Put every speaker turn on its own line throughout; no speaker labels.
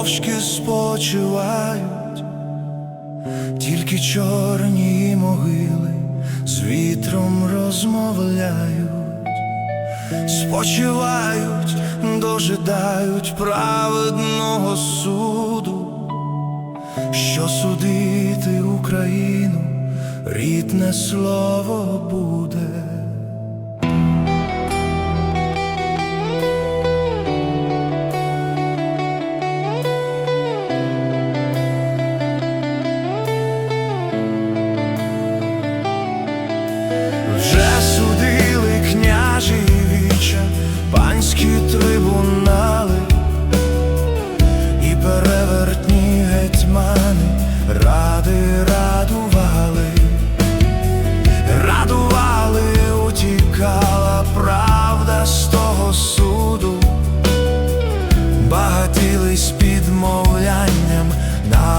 мовчки спочивають, тільки чорні могили з вітром розмовляють, спочивають, дожидають праведного суду, що судити Україну, рідне слово буде.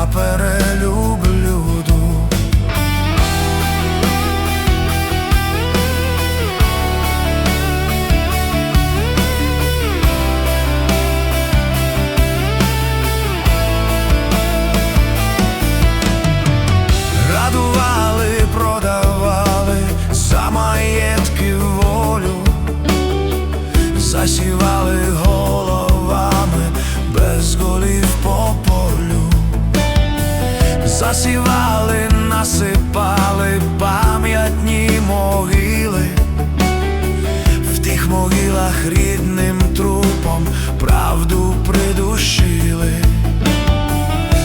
aparelho branco. Засівали, насипали пам'ятні могили, в тих могилах рідним трупом правду придушили.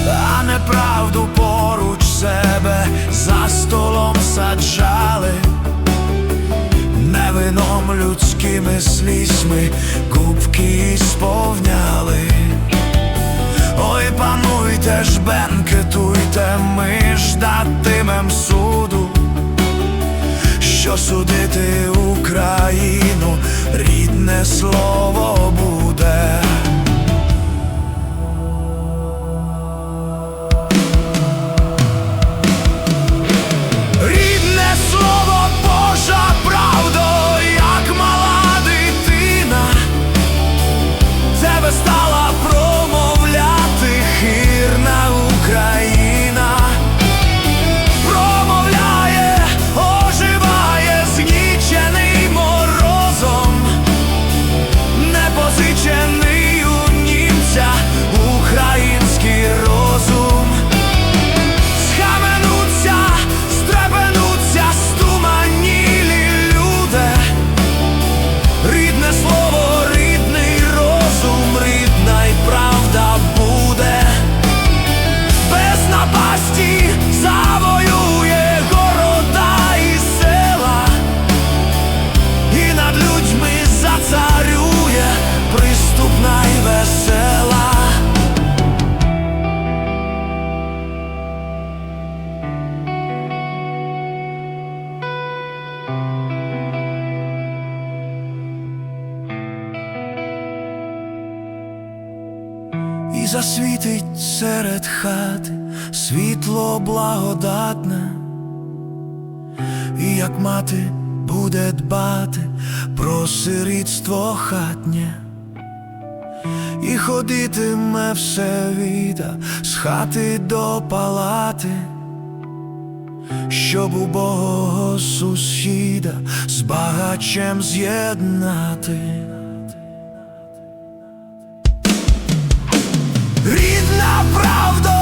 А неправду поруч себе за столом саджали, не вином людськими слізьми губки сповняли. Ой, пануйте ж, бенкетуйте, ми ждатимем суду, що судити Україну, рідне слово буде. Засвітить серед хати світло благодатне, і як мати буде дбати про сирітство хатнє, і ходитиме все віта з хати до палати, щоб убогого сусіда з багачем з'єднати. prawdą